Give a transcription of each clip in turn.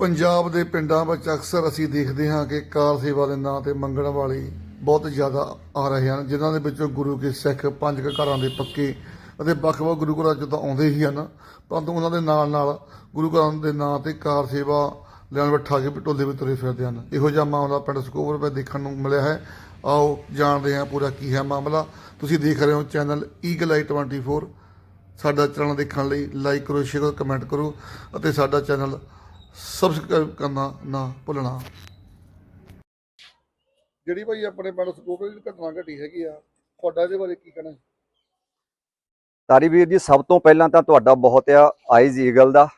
ਪੰਜਾਬ ਦੇ ਪਿੰਡਾਂ ਵਿੱਚ ਅਕਸਰ ਅਸੀਂ ਦੇਖਦੇ ਹਾਂ ਕਿ ਕਾਰ ਸੇਵਾ ਦੇ ਨਾਂ ਤੇ ਮੰਗਣ ਵਾਲੇ ਬਹੁਤ ਜ਼ਿਆਦਾ ਆ ਰਹੇ ਹਨ, ਜਿਨ੍ਹਾਂ ਦੇ ਵਿੱਚੋਂ ਗੁਰੂ ਕੇ ਸਿੱਖ ਪੰਜ ਘਰਾਂ ਦੇ ਪੱਕੇ ਅਤੇ ਵੱਖ-ਵੱਖ ਗੁਰੂ ਘਰਾਂ 'ਚ ਤਾਂ ਆਉਂਦੇ ਹੀ ਹਨ। ਪਰੰਤੂ ਉਹਨਾਂ ਦੇ ਨਾਲ ਨਾਲ ਗੁਰੂ ਘਰਾਂ ਦੇ ਨਾਂ ਤੇ ਕਾਰ ਸੇਵਾ ਲੈਣ ਬਿਠਾ ਕੇ ਵੀ ਟੋਲੇ ਵੀ ਤੁਰੇ ਫਿਰਦੇ ਹਨ। ਇਹੋ ਜਿਹਾ ਮਾਮਲਾ ਪਿੰਡ ਸਕੋਵਰ ਵਿੱਚ ਦੇਖਣ ਨੂੰ ਮਿਲਿਆ ਹੈ। ਆਓ ਜਾਣਦੇ ਹਾਂ ਪੂਰਾ ਕੀ ਹੈ ਮਾਮਲਾ। ਤੁਸੀਂ ਦੇਖ ਰਹੇ ਹੋ ਚੈਨਲ ਈਗਲ ਆਈ 24 ਸਾਡਾ ਚੈਨਲ ਦੇਖਣ ਲਈ ਲਾਈਕ ਕਰੋ ਸ਼ੇਅਰ ਕਰੋ ਕਮੈਂਟ ਕਰੋ ਅਤੇ ਸਾਡਾ ਚੈਨਲ ਸਬਸਕ੍ਰਾਈਬ ਕਰਨਾ ਨਾ ਭੁੱਲਣਾ। ਜਿਹੜੀ ਭਾਈ ਆਪਣੇ ਪਿੰਡ ਸਕੂਪ ਦੀ ਘਟਨਾ ਘਟੀ ਹੈਗੀ ਆ ਤੁਹਾਡਾ ਇਹਦੇ ਬਾਰੇ ਕੀ ਕਹਿਣਾ ਤਾਰੀ ਵੀਰ ਜੀ ਸਭ ਤੋਂ ਪਹਿਲਾਂ ਤਾਂ ਤੁਹਾਡਾ ਬਹੁਤ ਆ ਆਈਜ਼ ਈਗਲ ਦਾ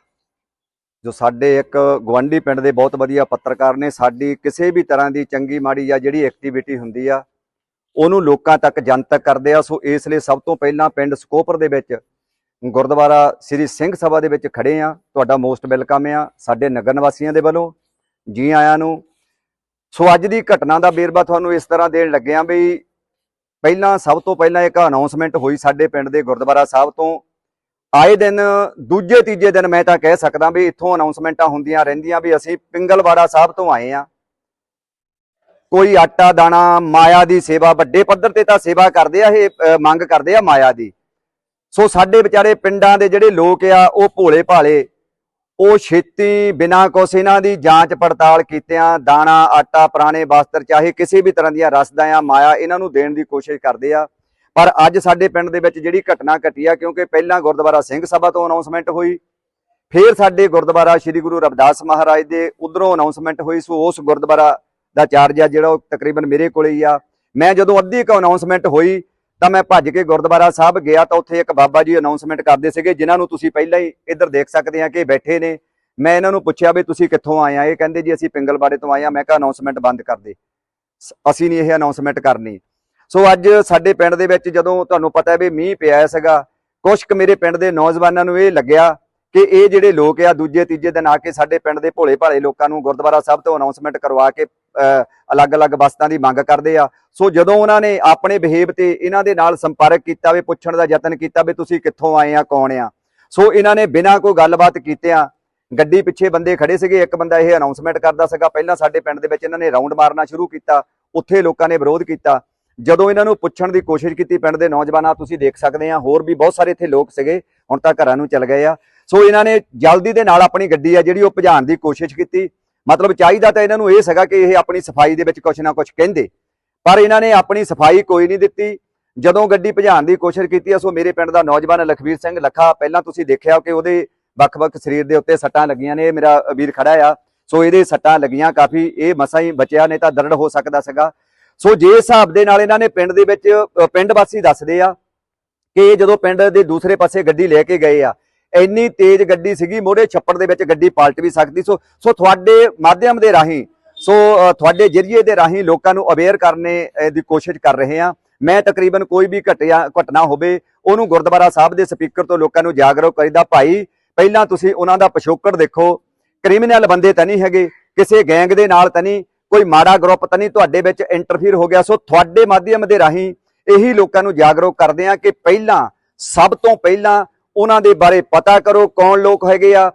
ਜੋ ਸਾਡੇ ਇੱਕ ਗਵਾਂਢੀ ਪਿੰਡ ਦੇ ਬਹੁਤ ਵਧੀਆ ਪੱਤਰਕਾਰ ਨੇ। ਸਾਡੀ ਕਿਸੇ ਵੀ ਤਰ੍ਹਾਂ ਦੀ ਚੰਗੀ ਮਾੜੀ ਜਾਂ ਜਿਹੜੀ ਐਕਟੀਵਿਟੀ ਹੁੰਦੀ ਆ ਉਹਨੂੰ ਲੋਕਾਂ ਤੱਕ ਜਨਤਕ ਕਰਦੇ ਆ। ਸੋ ਇਸ ਲਈ ਸਭ ਤੋਂ ਪਹਿਲਾਂ ਪਿੰਡ ਸਕੋਪਰ ਦੇ ਵਿੱਚ ਗੁਰਦੁਆਰਾ ਸ੍ਰੀ ਸਿੰਘ ਸਭਾ ਦੇ ਵਿੱਚ ਖੜੇ ਆ ਤੁਹਾਡਾ ਮੋਸਟ ਵੈਲਕਮ ਆ ਸਾਡੇ ਨਗਰ ਨਿਵਾਸੀਆਂ ਦੇ ਵੱਲੋਂ ਜੀ ਆਇਆਂ ਨੂੰ। ਸੋ ਅੱਜ ਦੀ ਘਟਨਾ ਦਾ ਵੇਰਵਾ ਤੁਹਾਨੂੰ ਇਸ ਤਰ੍ਹਾਂ ਦੇਣ ਲੱਗੇ ਆ ਵੀ ਪਹਿਲਾਂ ਸਭ ਤੋਂ ਪਹਿਲਾਂ ਇੱਕ ਅਨਾਉਂਸਮੈਂਟ ਹੋਈ ਸਾਡੇ ਪਿੰਡ ਦੇ ਗੁਰਦੁਆਰਾ ਸਾਹਿਬ ਤੋਂ। ਆਏ ਦਿਨ, ਦੂਜੇ ਤੀਜੇ ਦਿਨ ਮੈਂ ਤਾਂ ਕਹਿ ਸਕਦਾ ਵੀ ਇੱਥੋਂ ਅਨਾਉਂਸਮੈਂਟਾਂ ਹੁੰਦੀਆਂ ਰਹਿੰਦੀਆਂ ਵੀ ਅਸੀਂ ਪਿੰਗਲਵਾੜਾ ਸਾਹਿਬ ਤੋਂ ਆਏ ਆ ਕੋਈ ਆਟਾ, ਦਾਣਾ, ਮਾਇਆ ਦੀ ਸੇਵਾ, ਵੱਡੇ ਪੱਧਰ ਤੇ ਤਾਂ ਸੇਵਾ ਕਰਦੇ ਆ ਇਹ ਮੰਗ ਕਰਦੇ ਆ ਮਾਇਆ ਦੀ। ਸੋ ਸਾਡੇ ਵਿਚਾਰੇ ਪਿੰਡਾਂ ਦੇ ਜਿਹੜੇ ਲੋਕ ਆ, ਉਹ ਭੋਲੇ ਭਾਲੇ, ਉਹ ਛੇਤੀ ਬਿਨਾਂ ਕੁਛ ਇਹਨਾਂ ਦੀ ਜਾਂਚ ਪੜਤਾਲ ਕੀਤਿਆਂ, ਦਾਣਾ, ਆਟਾ, ਪੁਰਾਣੇ ਵਸਤਰ ਚਾਹੇ ਕਿਸੇ ਵੀ ਤਰ੍ਹਾਂ ਦੀਆਂ ਰਸਦਾਂ ਆ, ਮਾਇਆ ਇਹਨਾਂ ਨੂੰ ਦੇਣ ਦੀ ਕੋਸ਼ਿਸ਼ ਕਰਦੇ ਆ। ਪਰ ਅੱਜ ਸਾਡੇ ਪਿੰਡ ਦੇ ਵਿੱਚ ਜਿਹੜੀ ਘਟਨਾ ਘਟੀ ਆ, ਕਿਉਂਕਿ ਪਹਿਲਾਂ ਗੁਰਦੁਆਰਾ ਸਿੰਘ ਸਭਾ ਤੋਂ ਅਨਾਉਂਸਮੈਂਟ ਹੋਈ, ਫਿਰ ਸਾਡੇ ਗੁਰਦੁਆਰਾ ਸ੍ਰੀ ਗੁਰੂ ਰਵਿਦਾਸ ਮਹਾਰਾਜ ਦੇ ਉਧਰੋਂ ਅਨਾਉਂਸਮੈਂਟ ਹੋਈ, ਸੋ ਉਸ ਗੁਰਦੁਆਰਾ ਦਾ ਚਾਰਜ ਆ ਜਿਹੜਾ ਉਹ ਤਕਰੀਬਨ ਮੇਰੇ ਕੋਲੇ ਹੀ ਆ। ਮੈਂ ਜਦੋਂ ਅੱਧੀ ਕੁ ਅਨਾਉਂਸਮੈਂਟ ਹੋਈ ਤਾਂ ਮੈਂ ਭੱਜ ਕੇ ਗੁਰਦੁਆਰਾ ਸਾਹਿਬ ਗਿਆ ਤਾਂ ਉੱਥੇ ਇੱਕ ਬਾਬਾ ਜੀ ਅਨਾਉਂਸਮੈਂਟ ਕਰਦੇ ਸੀਗੇ, ਜਿਨ੍ਹਾਂ ਨੂੰ ਤੁਸੀਂ ਪਹਿਲਾਂ ਹੀ ਇੱਧਰ ਦੇਖ ਸਕਦੇ ਆ ਕਿ ਬੈਠੇ ਨੇ। ਮੈਂ ਇਹਨਾਂ ਨੂੰ ਪੁੱਛਿਆ ਵੀ ਤੁਸੀਂ ਕਿੱਥੋਂ ਆਏ ਆ? ਇਹ ਕਹਿੰਦੇ ਜੀ, ਅਸੀਂ ਪਿੰਗਲਵਾੜੇ ਤੋਂ ਆਏ ਆ। ਮੈਂ ਕਿਹਾ ਅਨਾਉਂਸਮੈਂਟ ਬੰਦ ਕਰ ਦੇ। ਸ- ਅਸੀਂ ਨਹੀਂ ਇਹ ਅਨਾਉਂਸਮੈਂਟ ਕਰਨੀ। ਸੋ ਅੱਜ ਸਾਡੇ ਪਿੰਡ ਦੇ ਵਿੱਚ ਜਦੋਂ ਤੁਹਾਨੂੰ ਪਤਾ ਹੈ ਵੀ ਮੀਂਹ ਪਿਆ ਸੀਗਾ ਕੁਝ ਕੁ ਮੇਰੇ ਪਿੰਡ ਦੇ ਨੌਜਵਾਨਾਂ ਨੂੰ ਇਹ ਲੱਗਿਆ ਕਿ ਇਹ ਜਿਹੜੇ ਲੋਕ ਆ, ਦੂਜੇ, ਤੀਜੇ ਦਿਨ ਆ ਕੇ ਸਾਡੇ ਪਿੰਡ ਦੇ ਭੋਲੇ ਭਾਲੇ ਲੋਕਾਂ ਨੂੰ ਗੁਰਦੁਆਰਾ ਸਾਹਿਬ ਤੋਂ ਅਨਾਉਂਸਮੈਂਟ ਕਰਵਾ ਕੇ ਅਲੱਗ-ਅਲੱਗ ਵਸਤਾਂ ਦੀ ਮੰਗ ਕਰਦੇ ਆ। ਸੋ ਜਦੋਂ ਉਹਨਾਂ ਨੇ ਆਪਣੇ ਬਿਹੇਵ ਤੇ ਇਹਨਾਂ ਦੇ ਨਾਲ ਸੰਪਰਕ ਕੀਤਾ ਵੀ ਪੁੱਛਣ ਦਾ ਯਤਨ ਕੀਤਾ ਵੀ ਤੁਸੀਂ ਕਿੱਥੋਂ ਆਏ ਆ, ਕੌਣ ਆ? ਸੋ ਇਹਨਾਂ ਨੇ ਬਿਨਾਂ ਕੋਈ ਗੱਲਬਾਤ ਕੀਤਿਆਂ ਗੱਡੀ ਪਿੱਛੇ ਬੰਦੇ ਖੜੇ ਸੀਗੇ, ਇੱਕ ਬੰਦਾ ਇਹ ਅਨਾਉਂਸਮੈਂਟ ਕਰਦਾ ਸੀਗਾ, ਪਹਿਲਾਂ ਸਾਡੇ ਪਿੰਡ ਦੇ ਵਿੱਚ ਇਹਨਾਂ ਨੇ ਰਾਉਂਡ ਮਾਰਨਾ ਸ਼ੁਰੂ ਕੀਤਾ, ਉੱਥੇ ਲੋਕਾਂ ਨੇ ਵਿਰੋਧ ਕੀਤਾ। ਜਦੋਂ ਇਹਨਾਂ ਨੂੰ ਪੁੱਛਣ ਦੀ ਕੋਸ਼ਿਸ਼ ਕੀਤੀ ਪਿੰਡ ਦੇ ਨੌਜਵਾਨਾਂ, ਤੁਸੀਂ ਦੇਖ ਸਕਦੇ ਆ, ਹੋਰ ਵੀ ਬਹੁਤ ਸਾਰੇ ਇੱਥੇ ਲੋਕ ਸੀਗੇ, ਹੁਣ ਤਾਂ ਘਰਾਂ ਨੂੰ ਚਲ ਗਏ ਆ। ਸੋ ਇਹਨਾਂ ਨੇ ਜਲਦੀ ਦੇ ਨਾਲ ਆਪਣੀ ਗੱਡੀ ਆ ਜਿਹੜੀ ਉਹ ਭਜਾਉਣ ਦੀ ਕੋਸ਼ਿਸ਼ ਕੀਤੀ। ਮਤਲਬ ਚਾਹੀਦਾ ਤਾਂ ਇਹਨਾਂ ਨੂੰ ਇਹ ਸੀਗਾ ਕਿ ਇਹ ਆਪਣੀ ਸਫ਼ਾਈ ਦੇ ਵਿੱਚ ਕੁਝ ਨਾ ਕੁਝ ਕਹਿੰਦੇ। ਪਰ ਇਹਨਾਂ ਨੇ ਆਪਣੀ ਸਫ਼ਾਈ ਕੋਈ ਨਹੀਂ ਦਿੱਤੀ। ਜਦੋਂ ਗੱਡੀ ਭਜਾਉਣ ਦੀ ਕੋਸ਼ਿਸ਼ ਕੀਤੀ ਆ, ਸੋ ਮੇਰੇ ਪਿੰਡ ਦਾ ਨੌਜਵਾਨ ਲਖਵੀਰ ਸਿੰਘ ਲੱਖਾ ਪਹਿਲਾਂ ਤੁਸੀਂ ਦੇਖਿਆ ਕਿ ਉਹਦੇ ਵੱਖ-ਵੱਖ ਸਰੀਰ ਦੇ ਉੱਤੇ ਸੱਟਾਂ ਲੱਗੀਆਂ ਨੇ ਇਹ ਮੇਰਾ ਵੀਰ ਖੜਾ ਆ। ਸੋ ਇਹਦੇ ਸੱਟਾਂ ਲੱਗੀਆਂ ਕਾਫੀ ਇਹ ਮਸਾਂ ਹੀ ਬਚਿਆ ਨੇ ਤਾਂ ਦਰੜ ਹੋ ਸਕਦਾ ਸੀਗਾ। ਸੋ ਜੇ ਹਿਸਾਬ ਦੇ ਨਾਲ ਇਹਨਾਂ ਨੇ ਪਿੰਡ ਦੇ ਵਿੱਚ ਪਿੰਡ ਵਾਸੀ ਦੱਸਦੇ ਆ ਕਿ ਜਦੋਂ ਪਿੰਡ ਦੇ ਦੂਸਰੇ ਪਾਸੇ ਗੱਡੀ ਲੈ ਕੇ ਗਏ ਆ ਇੰਨੀ ਤੇਜ਼ ਗੱਡੀ ਸੀਗੀ ਮੋੜੇ ਛੱਪੜ ਦੇ ਵਿੱਚ ਗੱਡੀ ਪਲਟ ਵੀ ਸਕਦੀ। ਸੋ ਸੋ ਤੁਹਾਡੇ ਮਾਧਿਅਮ ਦੇ ਰਾਹੀਂ, ਸੋ ਤੁਹਾਡੇ ਜਰੀਏ ਦੇ ਰਾਹੀਂ ਲੋਕਾਂ ਨੂੰ ਅਵੇਅਰ ਕਰਨੇ ਦੀ ਕੋਸ਼ਿਸ਼ ਕਰ ਰਹੇ ਆ ਮੈਂ ਤਕਰੀਬਨ ਕੋਈ ਵੀ ਘਟਿਆ, ਘਟਨਾ ਹੋਵੇ, ਉਹਨੂੰ ਗੁਰਦੁਆਰਾ ਸਾਹਿਬ ਦੇ ਸਪੀਕਰ ਤੋਂ ਲੋਕਾਂ ਨੂੰ ਜਾਗਰੂਕ ਕਰੀਦਾ। ਭਾਈ, ਪਹਿਲਾਂ ਤੁਸੀਂ ਉਹਨਾਂ ਦਾ ਪਿਛੋਕੜ ਦੇਖੋ। ਕ੍ਰਿਮੀਨਲ ਬੰਦੇ ਤਾਂ ਨਹੀਂ ਹੈਗੇ, ਕਿਸੇ ਗੈਂਗ ਦੇ ਨਾਲ ਤਾਂ ਨਹੀਂ, ਕੋਈ ਮਾੜਾ ਗਰੁੱਪ ਤਾਂ ਨਹੀਂ, ਤੁਹਾਡੇ ਵਿੱਚ ਇੰਟਰਫੀਅਰ ਹੋ ਗਿਆ। ਸੋ ਤੁਹਾਡੇ ਮਾਧਿਅਮ ਦੇ ਰਾਹੀਂ ਇਹੀ ਲੋਕਾਂ ਨੂੰ ਜਾਗਰੂਕ ਕਰਦੇ ਆ ਕਿ ਪਹਿਲਾਂ, ਸਭ ਤੋਂ ਪਹਿਲਾਂ ਉਹਨਾਂ ਦੇ ਬਾਰੇ ਪਤਾ ਕਰੋ ਕੌਣ ਲੋਕ ਹੈਗੇ ਆ,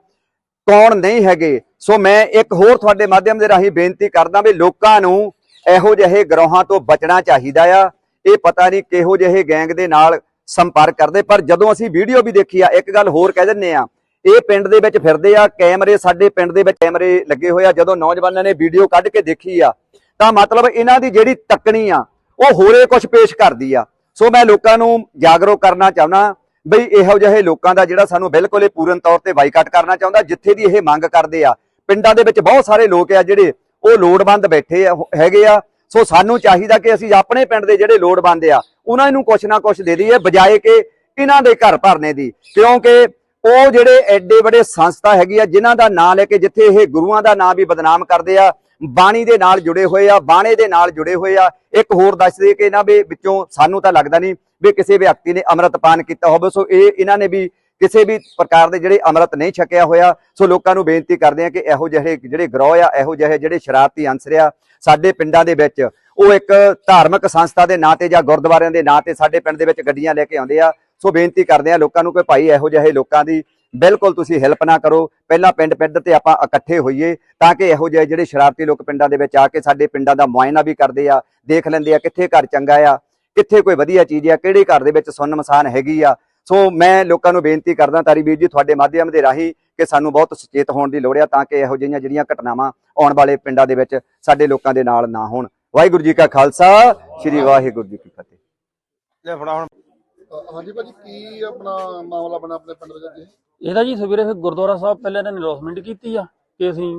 ਕੌਣ ਨਹੀਂ ਹੈਗੇ। ਸੋ ਮੈਂ ਇੱਕ ਹੋਰ ਤੁਹਾਡੇ ਮਾਧਿਅਮ ਦੇ ਰਾਹੀਂ ਬੇਨਤੀ ਕਰਦਾ ਵੀ ਲੋਕਾਂ ਨੂੰ ਇਹੋ ਜਿਹੇ ਗਰੋਹਾਂ ਤੋਂ ਬਚਣਾ ਚਾਹੀਦਾ ਆ। ਇਹ ਪਤਾ ਨਹੀਂ ਕਿਹੋ ਜਿਹੇ ਗੈਂਗ ਦੇ ਨਾਲ ਸੰਪਰਕ ਕਰਦੇ, ਪਰ ਜਦੋਂ ਅਸੀਂ ਵੀਡੀਓ ਵੀ ਦੇਖੀ ਆ, ਇੱਕ ਗੱਲ ਹੋਰ ਕਹਿ ਦਿੰਨੇ ਆ, ਇਹ ਪਿੰਡ ਦੇ ਵਿੱਚ ਫਿਰਦੇ ਆ, ਕੈਮਰੇ ਸਾਡੇ ਪਿੰਡ ਦੇ ਵਿੱਚ ਕੈਮਰੇ ਲੱਗੇ ਹੋਏ ਆ, ਜਦੋਂ ਨੌਜਵਾਨਾਂ ਨੇ ਵੀਡੀਓ ਕੱਢ ਕੇ ਦੇਖੀ ਆ, ਤਾਂ ਮਤਲਬ ਇਹਨਾਂ ਦੀ ਜਿਹੜੀ ਤੱਕਣੀ ਆ, ਉਹ ਹੋਰੇ ਕੁਝ ਪੇਸ਼ ਕਰਦੀ ਆ। ਸੋ ਮੈਂ ਲੋਕਾਂ ਨੂੰ ਜਾਗਰੂਕ ਕਰਨਾ ਚਾਹੁੰਦਾ ਬਈ ਇਹੋ ਜਿਹੇ ਲੋਕਾਂ ਦਾ ਜਿਹੜਾ ਸਾਨੂੰ ਬਿਲਕੁਲ ਹੀ ਪੂਰਨ ਤੌਰ ਤੇ ਬਾਈਕਾਟ ਕਰਨਾ ਚਾਹੁੰਦਾ, ਜਿੱਥੇ ਦੀ ਇਹ ਮੰਗ ਕਰਦੇ ਆ। ਪਿੰਡਾਂ ਦੇ ਵਿੱਚ ਬਹੁਤ ਸਾਰੇ ਲੋਕ ਆ ਜਿਹੜੇ ਉਹ ਲੋੜਵੰਦ ਬੈਠੇ ਹੈਗੇ ਆ। ਸੋ ਸਾਨੂੰ ਚਾਹੀਦਾ ਕਿ ਅਸੀਂ ਆਪਣੇ ਪਿੰਡ ਦੇ ਜਿਹੜੇ ਲੋੜਵੰਦ ਆ, ਉਹਨਾਂ ਨੂੰ ਕੁਛ ਨਾ ਕੁਛ ਦੇ ਦਈਏ, ਬਜਾਏ ਕਿ ਇਹਨਾਂ ਦੇ ਘਰ ਭਰਨੇ ਦੀ। ਕਿਉਂਕਿ ਉਹ ਜਿਹੜੇ ਐਡੇ ਵੱਡੇ ਸੰਸਥਾ ਹੈਗੀ ਆ, ਜਿਨ੍ਹਾਂ ਦਾ ਨਾਂ ਲੈ ਕੇ ਜਿੱਥੇ ਇਹ ਗੁਰੂਆਂ ਦਾ ਨਾਂ ਵੀ ਬਦਨਾਮ ਕਰਦੇ ਆ, ਬਾਣੀ ਦੇ ਨਾਲ ਜੁੜੇ ਹੋਏ ਆ, ਬਾਣੇ ਦੇ ਨਾਲ ਜੁੜੇ ਹੋਏ ਆ, ਇੱਕ ਹੋਰ ਦੱਸ ਦਈਏ ਕਿ ਇਹਨਾਂ ਦੇ ਵਿੱਚੋਂ ਸਾਨੂੰ ਤਾਂ ਲੱਗਦਾ ਨਹੀਂ ਵੀ ਕਿਸੇ ਵਿਅਕਤੀ ਨੇ ਅੰਮ੍ਰਿਤਪਾਨ ਕੀਤਾ ਹੋਵੇ, ਸੋ ਇਹ ਇਹਨਾਂ ਨੇ ਵੀ ਕਿਸੇ ਵੀ ਪ੍ਰਕਾਰ ਦੇ ਜਿਹੜੇ ਅੰਮ੍ਰਿਤ ਨਹੀਂ ਛਕਿਆ ਹੋਇਆ, ਸੋ ਲੋਕਾਂ ਨੂੰ ਬੇਨਤੀ ਕਰਦੇ ਆ ਕਿ ਇਹੋ ਜਿਹੇ ਜਿਹੜੇ ਗਰੋਹ ਆ, ਇਹੋ ਜਿਹੇ ਜਿਹੜੇ ਸ਼ਰਾਰਤੀ ਅੰਸਰ ਆ ਸਾਡੇ ਪਿੰਡਾਂ ਦੇ ਵਿੱਚ ਉਹ ਇੱਕ ਧਾਰਮਿਕ ਸੰਸਥਾ ਦੇ ਨਾਂ ਤੇ ਜਾਂ ਗੁਰਦੁਆਰਿਆਂ ਦੇ ਨਾਂ ਤੇ ਸਾਡੇ ਪਿੰਡ ਦੇ ਵਿੱਚ ਗੱਡੀਆਂ ਲੈ ਕੇ ਆਉਂਦੇ ਆ। ਸੋ ਬੇਨਤੀ ਕਰਦੇ ਆ ਲੋਕਾਂ ਨੂੰ ਕਿ ਭਾਈ ਇਹੋ ਜਿਹੇ ਲੋਕਾਂ ਦੀ ਬਿਲਕੁਲ ਤੁਸੀਂ ਹੈਲਪ ਨਾ ਕਰੋ। ਪਹਿਲਾਂ ਪਿੰਡ ਪਿੰਡ ਤੇ ਆਪਾਂ ਇਕੱਠੇ ਹੋਈਏ ਤਾਂ ਕਿ ਇਹੋ ਜਿਹੇ ਜਿਹੜੇ ਸ਼ਰਾਰਤੀ ਲੋਕ ਪਿੰਡਾਂ ਦੇ ਵਿੱਚ ਆ ਕੇ ਸਾਡੇ ਪਿੰਡਾਂ ਦਾ ਮੁਆਇਨਾ ਵੀ ਕਰਦੇ ਆ, ਦੇਖ ਲੈਂਦੇ ਆ ਕਿੱਥੇ ਘਰ ਚੰਗਾ ਆ, ਕਿੱਥੇ ਕੋਈ ਵਧੀਆ ਚੀਜ਼ ਆ, ਕਿਹੜੇ ਘਰ ਦੇ ਵਿੱਚ ਸੁੰਨ ਮਸਾਨ ਹੈਗੀ ਆ। ਸੋ ਮੈਂ ਲੋਕਾਂ ਨੂੰ ਬੇਨਤੀ ਕਰਦਾ ਤਾਰੀ ਵੀਰ ਜੀ ਤੁਹਾਡੇ ਮਾਧਿਅਮ ਦੇ ਰਾਹੀਂ ਕਿ ਸਾਨੂੰ ਬਹੁਤ ਸੁਚੇਤ ਹੋਣ ਦੀ ਲੋੜ ਆ ਤਾਂ ਕਿ ਇਹੋ ਜਿਹੀਆਂ ਜਿਹੜੀਆਂ ਘਟਨਾਵਾਂ ਆਉਣ ਵਾਲੇ ਪਿੰਡਾਂ ਦੇ ਵਿੱਚ ਸਾਡੇ ਲੋਕਾਂ ਦੇ ਨਾਲ ਨਾ ਹੋਣ। ਵਾਹਿਗੁਰੂ ਜੀ ਕਾ ਖਾਲਸਾ ਸ੍ਰੀ ਵਾਹਿਗੁਰੂ ਜੀ ਕੀ ਫਤਿਹ। ਲੈ ਫੜਾ ਹੁਣ। ਹਾਂਜੀ ਭਾਜੀ ਕੀ ਆਪਣਾ ਮਾਮਲਾ ਬਣਾ ਆਪਣੇ ਪਿੰਡ ਵਿੱਚ ਅੱਜ? ਇਹਦਾ ਜੀ ਸਵੇਰੇ ਫਿਰ ਗੁਰਦੁਆਰਾ ਸਾਹਿਬ ਪਹਿਲਾਂ ਇਹਨਾਂ ਨੇ ਅਨਾਉਂਸਮੈਂਟ ਕੀਤੀ ਆ ਕਿ ਅਸੀਂ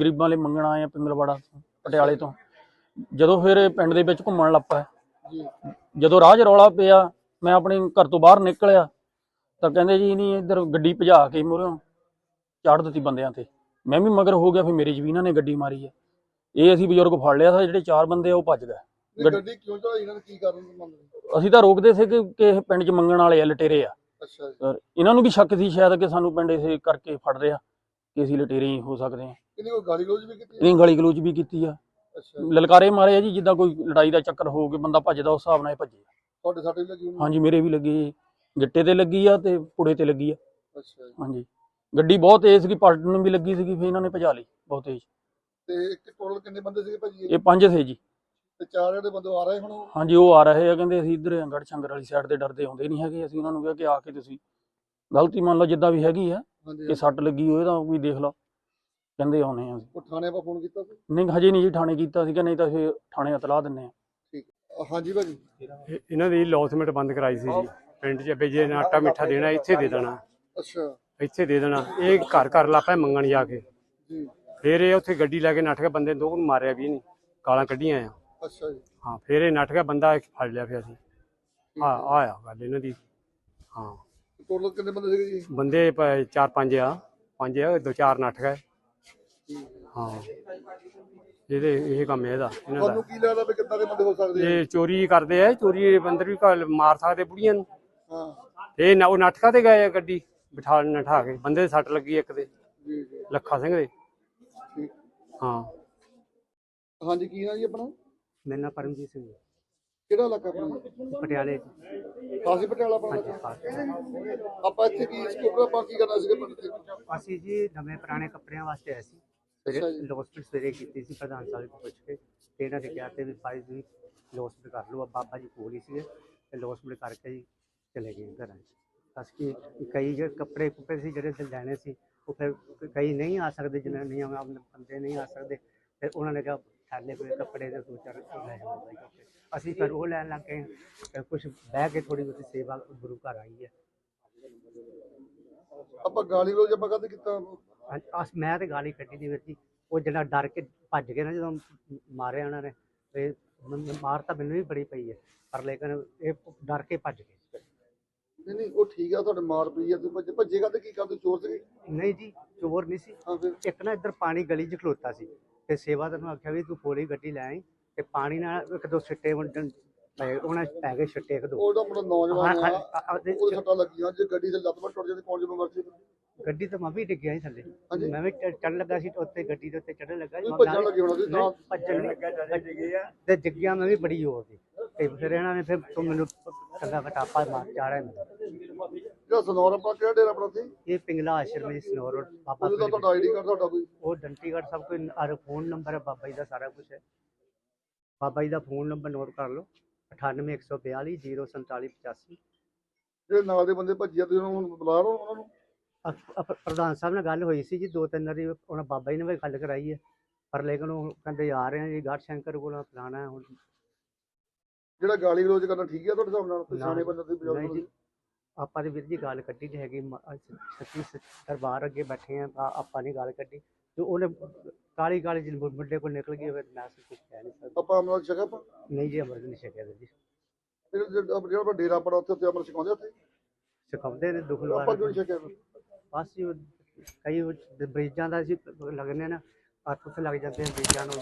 ਗਰੀਬਾਂ ਲਈ ਮੰਗਣ ਆਏ ਆ ਪਿੰਗਲਵਾੜਾ ਪਟਿਆਲੇ ਤੋਂ। ਜਦੋਂ ਫਿਰ ਇਹ ਪਿੰਡ ਦੇ ਵਿੱਚ ਘੁੰਮਣ ਲੱਪਾ ਜੀ। ਜਦੋਂ ਰਾਹ 'ਚ ਰੌਲਾ ਪਿਆ ਮੈਂ ਆਪਣੇ ਘਰ ਤੋਂ ਬਾਹਰ ਨਿਕਲਿਆ ਤਾਂ ਕਹਿੰਦੇ ਜੀ ਨਹੀਂ ਇੱਧਰ ਗੱਡੀ ਭਜਾ ਕੇ ਮੂਹਰੋਂ ਚਾੜ ਦਿੱਤੀ ਬੰਦਿਆਂ ਤੇ। ਮੈਂ ਵੀ ਮਗਰ ਹੋ ਗਿਆ ਫਿਰ ਮੇਰੇ 'ਚ ਵੀ ਇਹਨਾਂ ਨੇ ਗੱਡੀ ਮਾਰੀ ਹੈ ਇਹ ਅਸੀਂ ਬਜ਼ੁਰਗ ਫੜ ਲਿਆ ਸੀ ਜਿਹੜੇ ਚਾਰ ਬੰਦੇ ਆ ਉਹ ਭੱਜ ਗਏ। ਇਹ ਗੱਡੀ- ਗੱਡੀ ਕਿਉਂ ਚੜਾਈ ਇਹਨਾਂ ਨੇ ਕੀ ਕਾਰਨ ਮੰਨਦੇ ਅਸੀਂ ਤਾਂ ਰੋਕਦੇ ਸੀ ਕਿ ਕਿ ਇਹ ਪਿੰਡ 'ਚ ਮੰਗਣ ਵਾਲੇ ਆ ਲਟੇਰੇ ਆ। ਅੱਛਾ ਜੀ। ਪਰ ਇਹਨਾਂ ਨੂੰ ਵੀ ਸ਼ੱਕ ਸੀ ਸ਼ਾਇਦ ਕਿ ਸਾਨੂੰ ਪਿੰਡ ਇਸੇ ਕਰਕੇ ਫੜ ਰਿਹਾ ਕਿ ਅਸੀਂ ਲਟੇਰੇ ਹੀ ਹੋ ਸਕਦੇ ਹਾਂ ਇਹਨੇ ਕੋਈ ਗਾਲੀ ਗਲੋਚ ਵੀ ਕੀਤੀ ਹੈ? ਇਹਨੇ ਗਲੀ ਗਲੋਚ ਵੀ ਕੀਤੀ ਆ। ਅੱਛਾ ਜੀ। ਲਲਕਾਰੇ ਮਾਰੇ ਆ ਜੀ ਜਿੱਦਾਂ ਕੋਈ ਲੜਾਈ ਦਾ ਚੱਕਰ ਹੋ ਕੇ ਬੰਦਾ ਭੱਜਦਾ ਉਸ ਹਿਸਾਬ ਨਾਲ ਇਹ ਭੱਜੇ ਤੁਹਾਡੇ ਸਾਡੇ ਵੀ ਲੱਗੀ ਹੋਣੀ ਹਾਂਜੀ ਮੇਰੇ ਵੀ ਲੱਗੀ ਜੀ। ਗਿੱਟੇ ਤੇ ਲੱਗੀ ਆ ਤੇ ਪੁੜੇ ਤੇ ਲੱਗੀ ਆ। ਅੱਛਾ ਜੀ। ਹਾਂਜੀ। ਗੱਡੀ ਬਹੁਤ ਤੇਜ਼ ਸੀਗੀ ਪਲਟਣ ਨੂੰ ਵੀ ਲੱਗੀ ਸੀਗੀ ਫਿਰ ਇਹਨਾਂ ਨੇ ਭਜਾ ਲਈ ਬਹੁਤ ਤੇਜ਼। ਤੇ ਇੱਕ ਟੋਟਲ ਕਿੰਨੇ ਬੰਦੇ ਸੀਗੇ ਭਾਜੀ ਇਹ? ਇਹ ਪੰਜ ਥੇ ਜੀ। ਤੇ ਚਾਰ ਜਿਹੜੇ ਬੰਦੇ ਆ ਰਹੇ ਹੁਣ ਉਹ? ਹਾਂਜੀ ਉਹ ਆ ਰਹੇ ਆ ਕਹਿੰਦੇ ਅਸੀਂ ਇੱਧਰ ਗੜ ਸ਼ੰਕਰ ਵਾਲੀ ਸਾਈਡ ਤੇ ਡਰਦੇ ਹੁੰਦੇ ਨਹੀਂ ਹੈਗੇ ਅਸੀਂ ਉਹਨਾਂ ਨੂੰ ਕਿਹਾ ਕਿ ਆ ਕੇ ਤੁਸੀਂ ਗਲਤੀ ਮੰਨ ਲਓ ਜਿੱਦਾਂ ਵੀ ਹੈਗੀ ਆ ਹਾਂਜੀ ਕਿ ਸੱਟ ਲੱਗੀ ਹੋਏ ਤਾਂ ਵੀ ਦੇਖ ਲਓ ਕਹਿੰਦੇ ਆਉਨੇ ਆ ਅਸੀਂ। ਉਹ ਥਾਣੇ ਆਪਾਂ ਫੋਨ ਕੀਤਾ ਸੀ? ਨਹੀਂ ਹਜੇ ਨਹੀਂ ਜੀ ਥਾਣੇ ਕੀਤਾ ਸੀਗਾ ਨਹੀਂ ਤਾਂ ਫਿਰ ਥਾਣੇ ਇਤਲਾਹ ਦਿੰਨੇ ਆ। ਅ, ਹਾਂਜੀ ਭਾਜੀ। ਇਹ- ਇਹਨਾਂ ਦੀ ਲੌਸਮੈਂਟ ਬੰਦ ਕਰਾਈ ਸੀ ਜੀ। ਪਿੰਡ 'ਚ ਵੀ ਜੇ ਨਾ ਆਟਾ ਮਿੱਠਾ ਦੇਣਾ ਇੱਥੇ ਦੇ ਦੇਣਾ। ਅੱਛਾ। ਇੱਥੇ ਦੇ ਦੇਣਾ। ਇਹ ਘਰ ਘਰ ਲਾਪਾ ਮੰਗਣ ਜਾ ਕੇ। ਜੀ। ਫਿਰ ਇਹ ਉੱਥੇ ਗੱਡੀ ਲੈ ਕੇ ਨੱਠ ਕੇ ਬੰਦੇ ਦੋ ਨੂੰ ਮਾਰਿਆ ਵੀ ਨਹੀਂ ਗਾਲਾਂ ਕੱਢੀਆਂ ਆ ਅੱਛਾ ਜੀ। ਹਾਂ ਫਿਰ ਇਹ ਨੱਠ ਕੇ ਬੰਦਾ ਇੱਕ ਫੜ ਲਿਆ ਫਿਰ ਅਸੀਂ। ਆ ਆਇਆ ਗੱਲ ਇਹਨਾਂ ਦੀ। ਹਾਂ। ਟੋਟਲ ਕਿੰਨੇ ਬੰਦੇ ਸੀਗੇ ਜੀ? ਬੰਦੇ ਪ- ਚਾਰ ਪੰਜ ਆ ਪੰਜ ਆ ਦੋ ਚਾਰ ਨੱਠ ਗਏ। ਹਾਂ। ਇਹਦੇ ਇਹ ਕੰਮ ਹੈ ਇਹਦਾ ਇਹਨਾਂ ਤੁਹਾਨੂੰ ਦਾ ਕੀ ਲੱਗਦਾ ਵੀ ਕਿੱਦਾਂ ਦੇ ਬੰਦੇ ਹੋ ਸਕਦੇ ਆ? ਇਹ ਚੋਰੀ ਕਰਦੇ ਆ ਚੋਰੀ ਦੇ ਬੰਦਰ ਵੀ ਘਰ ਮਾਰ ਸਕਦੇ ਬੁੜੀਆਂ ਨੂੰ। ਹਾਂ। ਇਹ ਨਾ ਉਹ ਨਾਟਕਾ ਤੇ ਗਏ ਆ ਗੱਡੀ? ਬਿਠਾ ਨਠਾ ਕੇ। ਬੰਦੇ ਦੇ ਸੱਟ ਲੱਗੀ ਇੱਕ ਦੇ ਜੀ ਜੀ। ਲੱਖਾ ਸਿੰਘ ਦੇ। ਹਾਂ। ਹਾਂਜੀ ਕੀ ਨਾ ਜੀ ਆਪਣਾ? ਮੇਰਾ ਨਾਮ ਪਰਮਜੀਤ ਸਿੰਘ ਕਿਹੜਾ ਇਲਾਕਾ ਆਪਣਾ ਪਟਿਆਲੇ। ਖਾਸੀ ਪਟਿਆਲਾ ਆਪਣਾ ਆਪਾਂ ਇੱਥੇ ਕੀ ਸਕੂਟਰ ਆਪਾਂ ਕੀ ਕਰਨਾ ਸੀਗਾ ਪਿੰਡ ਤੇ ਅਸੀਂ ਜੀ ਨਵੇਂ ਪੁਰਾਣੇ ਕੱਪੜਿਆਂ ਵਾਸਤੇ ਆਏ ਸੀ। ਅੱਛਾ ਜੀ। ਸਵੇਰੇ ਲੋਸਪਿਟ ਸਵੇਰੇ ਕੀਤੀ ਸੀ ਪ੍ਰਧਾਨ ਸਾਹਿਬ ਨੂੰ ਪੁੱਛ ਕੇ। ਤੇ ਇਹਨਾਂ ਨੇ ਕਿਹਾ ਤੇ ਵੀ ਭਾਈ ਜੀ ਲੋਸਪਿਟ ਕਰ ਲਓ ਬਾਬਾ ਜੀ ਕੋਲ ਹੀ ਸੀਗੇ। ਤੇ ਲੋਸਪਿਟ ਕਰਕੇ ਜੀ ਚਲੇ ਗਏ ਘਰਾਂ 'ਚ। ਅਸੀਂ ਕਈ ਜਿਹੜੇ ਕੱਪੜੇ ਕੁੱਪੜੇ ਸੀ ਜਿਹੜੇ ਅਸੀਂ ਲੈਣੇ ਸੀ ਉਹ ਫਿਰ ਕਈ ਨਹੀਂ ਆ ਸਕਦੇ ਜਿਨ੍ਹਾਂ ਨਹੀਂ ਆ ਬੰਦੇ ਨਹੀਂ ਆ ਸਕਦੇ। ਫਿਰ ਉਹਨਾਂ ਨੇ ਕਿਹਾ ਥਾਲੇ ਪਏ ਕੱਪੜੇ ਦੇ ਦੋ ਚਾਰ ਲੈ ਜਾਓ ਬਾਈ ਕੱਪੜੇ। ਅਸੀਂ ਫਿਰ ਉਹ ਲੈਣ ਲੱਗ ਗਏ। ਕੁਝ ਬਹਿ ਕੇ ਥੋੜੀ ਬਹੁਤੀ ਸੇਵਾ ਗੁਰੂ ਘਰ ਆਈ ਹੈ। ਆਪਾਂ ਗਾਲੀ ਰੋਜ਼ ਆਪਾਂ ਕਦ ਕੀਤਾ? ਅਸ ਮੈਂ ਤੇ ਗਾਲੀ ਕੱਢੀ ਦੀ ਵੀਰ ਜੀ। ਉਹ ਜਿਹੜਾ ਡਰ ਕੇ ਭੱਜ ਗਏ ਨਾ ਜਦੋਂ ਮਾਰਿਆ ਉਹਨਾਂ ਨੇ ਤੇ ਮਾਰ ਤਾਂ ਮੈਨੂੰ ਵੀ ਬੜੀ ਪਈ ਹੈ ਪਰ ਲੇਕਿਨ ਇਹ ਡਰ ਕੇ ਭੱਜ ਗਏ। ਨਹੀਂ ਨਹੀਂ ਉਹ ਠੀਕ ਆ ਤੁਹਾਡੇ ਮਾਰ ਪਈ ਆ ਤੁਸੀਂ ਭੱਜੇ ਭੱਜੇਗਾ ਤੇ ਕੀ ਕਰਦੇ ਚੋਰ ਸੀਗੇ? ਨਹੀਂ ਜੀ ਚੋਰ ਨਹੀਂ ਸੀ। ਹਾਂ ਫਿਰ? ਇੱਕ ਨਾ ਇੱਧਰ ਪਾਣੀ ਗਲੀ 'ਚ ਖਲੋਤਾ ਸੀ ਤੇ ਸੇਵਾਦਾਰ ਨੂੰ ਆਖਿਆ ਵੀ ਤੂੰ ਪੋਲੀ ਗੱਡੀ ਲੈ ਆਈ ਤੇ ਪਾਣੀ ਨਾਲ ਇੱਕ ਦੋ ਛਿੱਟੇ ਵੰਡਣ ਪਏ ਉਹਨਾਂ 'ਚ ਪੈ ਗਏ ਛਿੱਟੇ ਇੱਕ ਦੋ। ਉਹਦਾ ਮੁੰਡਾ ਨੌਜਵਾਨ ਹਾਂ, ਆ ਹਾਂ, ਉਹਦੇ ਸੱਟਾਂ ਲੱਗੀਆਂ ਜੇ ਗੱਡੀ ਦੇ ਲੱਤ ਬਾਂਹ ਟੁੱਟ ਜਾਂਦੀ ਕੌਣ ਜ਼ਿੰਮੇਵਾਰ ਸੀ? ਗੱਡੀ ਤੇ ਮੈਂ ਵੀ ਡਿੱਗਿਆ ਸੀ ਥੱਲੇ। ਮੈਂ ਵੀ ਚੜਨ ਲੱਗਾ ਸੀ ਉੱਤੇ ਗੱਡੀ ਦੇ ਉੱਤੇ ਚੜਨ ਲੱਗਾ ਸੀ। ਭੱਜਣ ਲੱਗੇ ਹੋਣਾ ਭੱਜਣ ਲੱਗਾ ਤੇ ਡਿੱਗਿਆ ਮੈਂ ਵੀ ਬੜੀ ਜ਼ੋਰ ਦੀ। ਤੇ ਫਿਰ ਇਹਨਾਂ ਨੇ ਫਿਰ ਤੂੰ ਮੈਨੂੰ ਕੰਦਾ ਘਟਾਪਾ ਮਾਰ ਚਾੜਿਆ ਮੈਨੂੰ। ਜਿਹੜਾ ਸਨੌਰ ਆਪਾਂ ਕਿਹੜਾ ਡੇਰਾ ਆਪਣਾ ਸੀ? ਇਹ ਪਿੰਗਲਾ ਆਸ਼ਰਮ ਜੀ ਸਨੋਰ ਰੋਡ ਬਾਬਾ ਉਹਦਾ। ਤੁਹਾਡਾ ਆਈਡੀ ਕਾਰਡ ਤੁਹਾਡਾ ਕੋਈ? ਉਹ ਡੰਟੀਗੜ੍ਹ ਸਭ ਕੋਈ ਔਰ ਫੋਨ ਨੰਬਰ ਹੈ ਬਾਬਾ ਜੀ ਦਾ ਸਾਰਾ ਕੁਝ ਹੈ। ਬਾਬਾ ਜੀ ਦਾ ਫੋਨ ਨੰਬਰ ਨੋਟ ਕਰ ਲਓ। 98142 04785 ਜਿਹੜੇ ਨਾਲ ਦੇ ਬੰਦੇ ਭੱਜੇ ਆ ਤੁਸੀਂ ਉਹਨਾਂ ਨੂੰ ਬੁਲਾ ਲਓ ਉਹਨਾਂ ਨੂੰ। ਅਪ- ਅਪ- ਪ੍ਰਧਾਨ ਸਾਹਿਬ ਨਾਲ ਗੱਲ ਹੋਈ ਸੀ ਜੀ ਦੋ ਤਿੰਨ ਵਾਰੀ ਉਹਨਾਂ ਬਾਬਾ ਜੀ ਨੇ ਵੀ ਗੱਲ ਕਰਾਈ ਹੈ ਪਰ ਲੇਕਿਨ ਉਹ ਕਹਿੰਦੇ ਆ ਰਹੇ ਆ ਜੀ ਗਾੜ ਸ਼ੰਕਰ ਕੋਲ ਫਲਾਣਾ ਹੈ ਹੁਣ। ਜਿਹੜਾ ਗਾਲੀ ਗਲੋਚ ਕਰਨਾ ਠੀਕ ਆ ਤੁਹਾਡੇ ਹਿਸਾਬ ਨਾਲ ਨਾ, ਸਿਆਣੇ ਬੰਦੇ ਤੁਸੀਂ ਨਹੀਂ ਬਜ਼ੁਰਗ ਜੀ ਆਪਾਂ ਦੇ ਵੀਰ ਜੀ ਗੱਲ ਕੱਢੀ ਨਹੀਂ ਹੈਗੀ ਮ- ਅਸੀਂ ਸੱਚੀ ਸ- ਦਰਬਾਰ ਅੱਗੇ ਬੈਠੇ ਆ ਆਪਾਂ ਨਹੀਂ ਗੱਲ ਕੱਢੀ। ਤੇ ਉਹਨੇ ਕਾਲੀ ਕਾਲੀ ਮੁੰ- ਮੁੰਡੇ ਕੋਲ ਨਿਕਲ ਗਈ ਫਿਰ ਮੈਂ ਕੁਝ ਕਹਿ ਨਹੀਂ ਸਕਦਾ। ਆਪਾਂ ਅਮਰ ਛਕਾ ਆਪਾਂ? ਨਹੀਂ ਜੀ ਅਮਰ ਨਹੀਂ ਛਕਿਆ ਵੀਰ ਜੀ। ਜਿਹੜਾ ਜਿਹੜਾ ਆਪਣਾ ਡੇਰਾ ਪੜਾ ਉੱਥੇ ਉੱਥੇ ਅਮਰ ਛਕਾਉਂਦੇ ਉੱਥੇ? ਸਿਖਾਉਂਦੇ ਨੇ ਦੁੱਖ ਆਪਾਂ ਕਿਉਂ ਨਹੀਂ ਛਕਿਆ ਫਿਰ? ਬਸ ਜੀ ਕਈ ਬ੍ਰਿਜਾਂ ਦਾ ਅਸੀਂ ਲੱਗਨੇ ਨਾ ਹੱਥ ਉੱਥੇ ਲੱਗ ਜਾਂਦੇ ਆ ਬ੍ਰਿਜਾਂ ਨੂੰ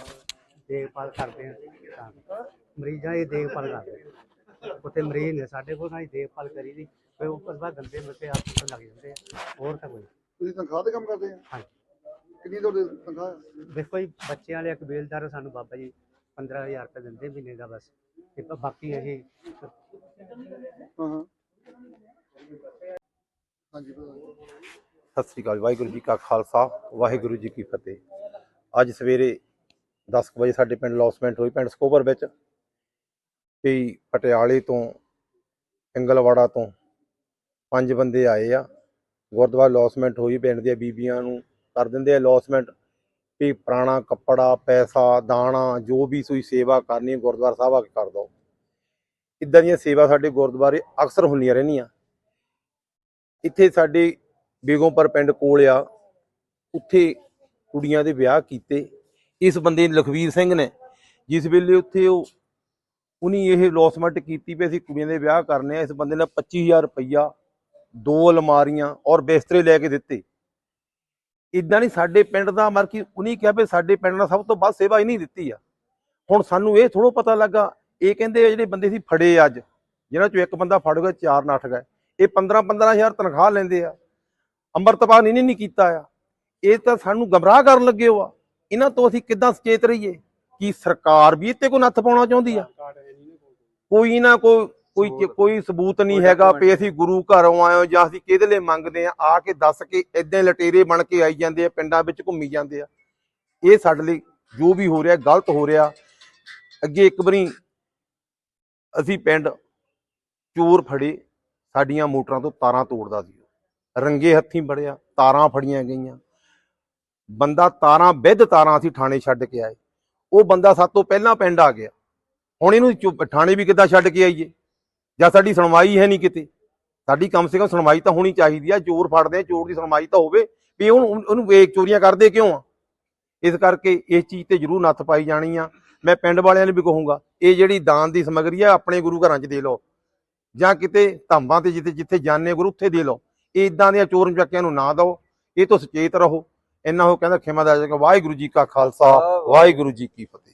ਦੇਖਭਾਲ ਕਰਦੇ ਆ। ਤਾਂ ਮਰੀਜ਼ਾਂ ਦੀ ਦੇਖਭਾਲ ਕਰਦੇ। ਉੱਥੇ ਮਰੀਜ਼ ਨੇ ਸਾਡੇ ਕੋਲ ਨਾ ਹੀ ਦੇਖਭਾਲ ਕਰੀ ਦੀ ਫਿਰ ਤੋਂ ਬਾਅਦ ਗੰਦੇ ਮੱਥੇ ਹੱਥ ਉੱਤੇ ਲੱਗ ਜਾਂਦੇ ਆ ਹੋਰ ਤਾਂ ਕੋਈ ਤੁਸੀਂ ਤਨਖਾਹ ਤੇ ਕੰਮ ਕਰਦੇ ਆ? ਹਾਂਜੀ। ਕਿੰਨੀ ਤੁਹਾਡੀ ਤਨਖਾਹ? ਦੇਖੋ ਜੀ ਬੱਚਿਆਂ ਵਾਲੇ ਕਬੀਲਦਾਰ ਸਾਨੂੰ ਬਾਬਾ ਜੀ 15000 ਰੁਪਏ ਦਿੰਦੇ ਮਹੀਨੇ ਦਾ ਬਸ। ਤੇ ਬਾਕੀ ਅਸੀਂ ਹਾਂ ਹਾਂ। ਹਾਂਜੀ ਸਤਿ ਸ੍ਰੀ ਅਕਾਲ ਵਾਹਿਗੁਰੂ ਜੀ ਕਾ ਖਾਲਸਾ, ਵਾਹਿਗੁਰੂ ਜੀ ਕੀ ਫਤਿਹ। ਅੱਜ ਸਵੇਰੇ 10 ਕੁ ਵਜੇ ਸਾਡੇ ਪਿੰਡ ਲੌਸਮੈਂਟ ਹੋਈ, ਪਿੰਡ ਸਕੋਬਰ ਵਿੱਚ। ਵੀ ਪਟਿਆਲੇ ਤੋਂ ਇੰਗਲਵਾੜਾ ਤੋਂ ਪੰਜ ਬੰਦੇ ਆਏ ਆ। ਗੁਰਦੁਆਰਾ ਲੌਸਮੈਂਟ ਹੋਈ, ਪਿੰਡ ਦੀਆਂ ਬੀਬੀਆਂ ਨੂੰ ਕਰ ਦਿੰਦੇ ਆ ਲੌਸਮੈਂਟ। ਵੀ ਪੁਰਾਣਾ ਕੱਪੜਾ, ਪੈਸਾ, ਦਾਣਾ, ਜੋ ਵੀ ਕੋਈ ਸੇਵਾ ਕਰਨੀ, ਗੁਰਦੁਆਰਾ ਸਾਹਿਬ ਆ ਕੇ ਕਰ ਦੋ ਇਦਾਂ ਦੀਆਂ ਸੇਵਾ ਸਾਡੇ ਗੁਰਦੁਆਰੇ ਅਕਸਰ ਹੁੰਦੀਆਂ ਰਹਿੰਦੀਆਂ। ਇੱਥੇ ਸਾਡੇ ਬੇਗੋਂਪੁਰ ਪਿੰਡ ਕੋਲ ਆ, ਉੱਥੇ ਕੁੜੀਆਂ ਦੇ ਵਿਆਹ ਕੀਤੇ। ਇਸ ਬੰਦੇ ਲਖਵੀਰ ਸਿੰਘ ਨੇ, ਜਿਸ ਵੇਲੇ ਉੱਥੇ ਉਹ ਉਨੀ ਇਹ ਲੌਸਮੈਂਟ ਕੀਤੀ ਵੀ ਅਸੀਂ ਕੁੜੀਆਂ ਦੇ ਵਿਆਹ ਕਰਨੇ ਆ, ਇਸ ਬੰਦੇ ਨੇ 25000 ਰੁਪਈਆ, ਦੋ ਅਲਮਾਰੀਆਂ ਔਰ ਬਿਸਤਰੇ ਲੈ ਕੇ ਦਿੱਤੇ। ਇਦਾਂ ਨਹੀਂ ਸਾਡੇ ਪਿੰਡ ਦਾ ਮਰ ਕਿ ਉਨੀ ਕਿਹਾ ਵੀ ਸਾਡੇ ਪਿੰਡ ਨਾਲ ਸਭ ਤੋਂ ਵੱਧ ਸੇਵਾ ਇਹਨੀ ਦਿੱਤੀ ਆ। ਹੁਣ ਸਾਨੂੰ ਇਹ ਥੋੜੋ ਪਤਾ ਲੱਗਾ, ਇਹ ਕਹਿੰਦੇ ਆ ਜਿਹੜੇ ਬੰਦੇ ਸੀ ਫੜੇ ਅੱਜ, ਜਿਹਨਾਂ ਚੋਂ ਇੱਕ ਬੰਦਾ ਫੜ ਗਿਆ, ਚਾਰ ਨੱਠ ਗਏ। ਇਹ 15 15000 ਤਨਖਾਹ ਲੈਂਦੇ ਆ। ਅੰਮ੍ਰਿਤਪਾਲ ਇਹਨੇ ਨਹੀਂ ਕੀਤਾ ਆ। ਇਹ ਤਾਂ ਸਾਨੂੰ ਗਮਰਾਹ ਕਰਨ ਲੱਗੇ ਹੋ ਆ। ਇਹਨਾਂ ਤੋਂ ਅਸੀਂ ਕਿੱਦਾਂ ਸੁਚੇਤ ਰਹੀਏ ਕੀ ਸਰਕਾਰ ਵੀ ਇੱਥੇ ਕੋਈ ਨੱਥ ਪਾਉਣਾ ਚਾਹੁੰਦੀ ਆ? ਕੋਈ ਨਾ ਕੋਈ ਕੋਈ ਕੋਈ ਸਬੂਤ ਨਹੀਂ ਹੈਗਾ ਵੀ ਅਸੀਂ ਗੁਰੂ ਘਰੋਂ ਆਏ ਹਾਂ ਜਾਂ ਅਸੀਂ ਕਿਹਦੇ ਲਈ ਮੰਗਦੇ ਆ ਆ ਕੇ ਦੱਸ ਕੇ ਇਦਾਂ ਲਟੇਰੇ ਬਣ ਕੇ ਆਈ ਜਾਂਦੇ ਆ ਪਿੰਡਾਂ ਵਿੱਚ ਘੁੰਮੀ ਜਾਂਦੇ ਆ। ਇਹ ਸਾਡੇ ਲਈ ਜੋ ਵੀ ਹੋ ਰਿਹਾ ਗਲਤ ਹੋ ਰਿਹਾ। ਅੱਗੇ ਇੱਕ ਵਾਰੀ ਅਸੀਂ ਪਿੰਡ ਚੋਰ ਫੜੇ। ਸਾਡੀਆਂ ਮੋਟਰਾਂ ਤੋਂ ਤਾਰਾਂ ਤੋੜਦਾ ਸੀ। ਰੰਗੇ ਹੱਥੀਂ ਬੜਿਆ ਤਾਰਾਂ ਫੜੀਆਂ ਗਈਆਂ। ਬੰਦਾ ਤਾਰਾਂ ਵਿਦ ਤਾਰਾਂ ਅਸੀਂ ਥਾਣੇ ਛੱਡ ਕੇ ਆਏ। ਉਹ ਬੰਦਾ ਸਾਡੇ ਤੋਂ ਪਹਿਲਾਂ ਪਿੰਡ ਆ ਗਿਆ। ਹੁਣ ਇਹਨੂੰ ਥਾਣੇ ਵੀ ਕਿੱਦਾਂ ਛੱਡ ਕੇ ਆਈਏ? ਜਾਂ ਸਾਡੀ ਸੁਣਵਾਈ ਹੈ ਨਹੀਂ ਕਿਤੇ? ਸਾਡੀ ਕਮ ਸੇ ਕਮ ਸੁਣਵਾਈ ਤਾਂ ਹੋਣੀ ਚਾਹੀਦੀ ਆ। ਚੋਰ ਫੜਦੇ ਆ, ਚੋਰ ਦੀ ਸੁਣਵਾਈ ਤਾਂ ਹੋਵੇ। ਵੀ ਉਹਨੂੰ ਉਹਨੂੰ ਵੇਖ ਚੋਰੀਆਂ ਕਰਦੇ ਕਿਉਂ ਆ? ਇਸ ਕਰਕੇ ਇਸ ਚੀਜ਼ ਤੇ ਜ਼ਰੂਰ ਨੱਥ ਪਾਈ ਜਾਣੀ ਆ। ਮੈਂ ਪਿੰਡ ਵਾਲਿਆਂ ਨੂੰ ਵੀ ਕਹੂੰਗਾ, ਇਹ ਜਿਹੜੀ ਦਾਨ ਦੀ ਸਮਗਰੀ ਆ, ਆਪਣੇ ਗੁਰੂ ਘਰਾਂ 'ਚ ਦੇ ਲਓ। ਜਾਂ ਕਿਤੇ ਧਾਮਾਂ ਤੇ ਜਿੱਥੇ ਜਿੱਥੇ ਜਾਣੇ ਗੁਰੂ ਉੱਥੇ ਦੇ ਲਓ। ਇਹ ਇਦਾਂ ਦੀਆਂ ਚੋਰ ਚੱਕਿਆਂ ਨੂੰ ਨਾ ਦਿਓ। ਇਹ ਤੋਂ ਸੁਚੇਤ ਰਹੋ। ਇੰਨਾ ਉਹ ਕਹਿੰਦਾ ਖਿਮਾ ਦਾ ਵਾਹਿਗੁਰੂ ਜੀ ਕਾ ਖਾਲਸਾ ਵਾਹਿਗੁਰੂ ਜੀ ਕੀ ਫਤਿਹ।